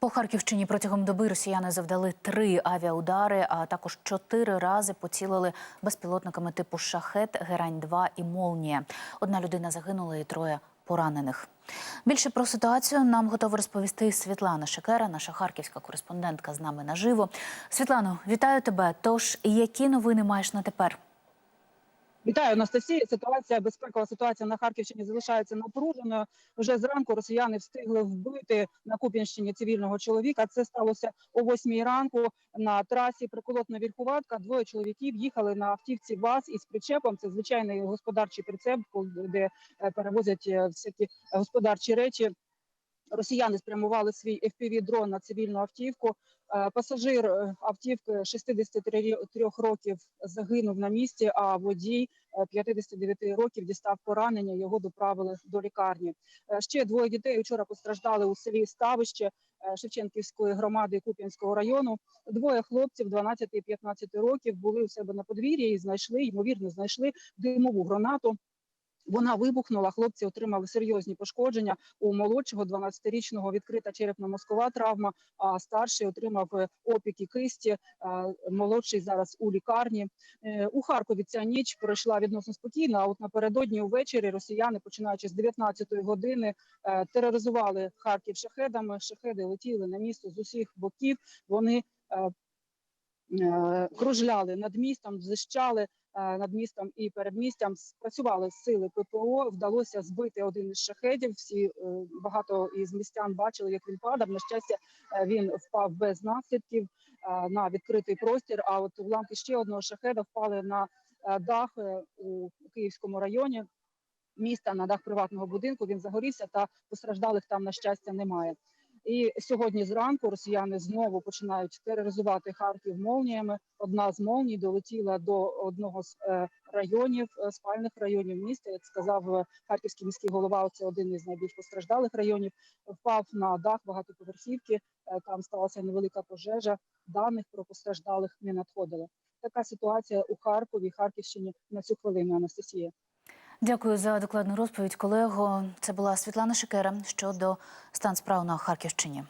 По Харківщині протягом доби росіяни завдали три авіаудари, а також чотири рази поцілили безпілотниками типу шахет, герань 2 і молнія. Одна людина загинула і троє поранених. Більше про ситуацію нам готова розповісти Світлана Шекера, наша харківська кореспондентка з нами наживо. Світлано, вітаю тебе. Тож які новини маєш на тепер? Вітаю, Анастасія. Ситуація безпекова ситуація на Харківщині залишається напруженою. Вже зранку росіяни встигли вбити на Куп'янщині цивільного чоловіка. Це сталося о 8 ранку на трасі приколотна вірхуватка. Двоє чоловіків їхали на автівці ВАЗ із причепом. Це звичайний господарчий прицеп, де е, перевозять е, всякі господарчі речі. Росіяни спрямували свій fpv дрон на цивільну автівку. Е, Пасажир е, автівки 63 років загинув на місці, а водій е, 59 років дістав поранення. Його доправили до лікарні. Е, Ще двоє дітей вчора постраждали у селі Ставище е, Шевченківської громади Куп'янського району. Двоє хлопців 12 і 15 років були у себе на подвір'ї і знайшли, ймовірно, знайшли димову гранату. Вона вибухнула. Хлопці отримали серйозні пошкодження. У молодшого 12-річного відкрита черепно-мозкова травма. А старший отримав е, опіки кисті. Молодший зараз у лікарні. Е, У Харкові ця ніч пройшла відносно спокійно. А от напередодні увечері росіяни, починаючи з 19-ї години, е, тероризували Харків шахедами. Шахеди летіли на місто з усіх боків. Вони е, е, кружляли над містом, зищали е, над містом і передмістям. Спрацювали сили ППО. Вдалося збити один із шахедів. Всі е, багато із містян бачили, як він падав. На щастя, е, він впав без наслідків е, на відкритий простір. А от уламки ще одного шахеда впали на е, дах е, у Київському районі. Міста на дах приватного будинку він загорівся, та постраждалих там на щастя немає. І сьогодні зранку росіяни знову починають тероризувати Харків молніями. Одна з молній долетіла до одного з е, районів, е, спальних районів міста. Як сказав е, харківський міський голова, це один із найбільш постраждалих районів. Впав на дах багатоповерхівки. Там сталася невелика пожежа. Даних про постраждалих не надходило. Така ситуація у Харкові, Харківщині на цю хвилину. Анастасія. Дякую за докладну розповідь, колего. Це була Світлана Шикера щодо стан справ на Харківщині.